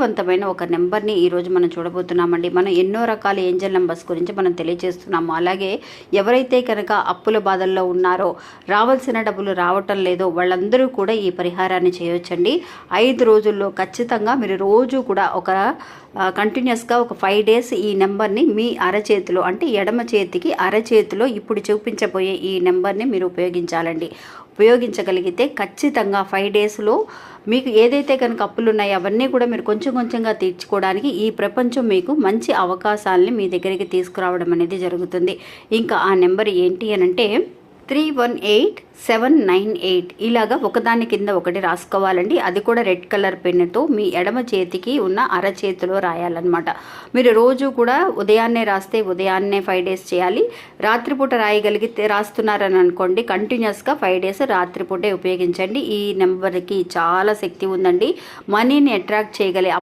శక్తివంతమైన ఒక నెంబర్ని ఈరోజు మనం చూడబోతున్నామండి. మనం ఎన్నో రకాల ఏంజల్ నెంబర్స్ గురించి మనం తెలియజేస్తున్నాము. అలాగే ఎవరైతే కనుక అప్పుల బాధల్లో ఉన్నారో రావాల్సిన డబ్బులు రావటం లేదో వాళ్ళందరూ కూడా ఈ పరిహారాన్ని చేయొచ్చండి. ఐదు రోజుల్లో ఖచ్చితంగా మీరు రోజు కూడా ఒక కంటిన్యూస్గా ఒక ఫైవ్ డేస్ ఈ నెంబర్ని మీ అరచేతిలో అంటే ఎడమ చేతికి అరచేతిలో ఇప్పుడు చూపించబోయే ఈ నెంబర్ని మీరు ఉపయోగించాలండి. ఉపయోగించగలిగితే ఖచ్చితంగా ఫైవ్ డేస్లో మీకు ఏదైతే కనుక అప్పులు ఉన్నాయో అవన్నీ కూడా మీరు కొంచెం కొంచెంగా తీర్చుకోవడానికి ఈ ప్రపంచం మీకు మంచి అవకాశాలని మీ దగ్గరికి తీసుకురావడం అనేది జరుగుతుంది. ఇంకా ఆ నెంబర్ ఏంటి అని అంటే three one eight seven nine eight ఇలాగా ఒకదాని కింద ఒకటి రాసుకోవాలండి. అది కూడా రెడ్ కలర్ పెన్నుతో మీ ఎడమ చేతికి ఉన్న అరచేతిలో రాయాలన్నమాట. మీరు రోజు కూడా ఉదయాన్నే రాస్తే ఉదయాన్నే ఫైవ్ డేస్ చేయాలి. రాత్రిపూట రాయగలిగితే రాస్తున్నారని అనుకోండి కంటిన్యూస్గా ఫైవ్ డేస్ రాత్రిపూటే ఉపయోగించండి. ఈ నెంబర్కి చాలా శక్తి ఉందండి. మనీని అట్రాక్ట్ చేయగలి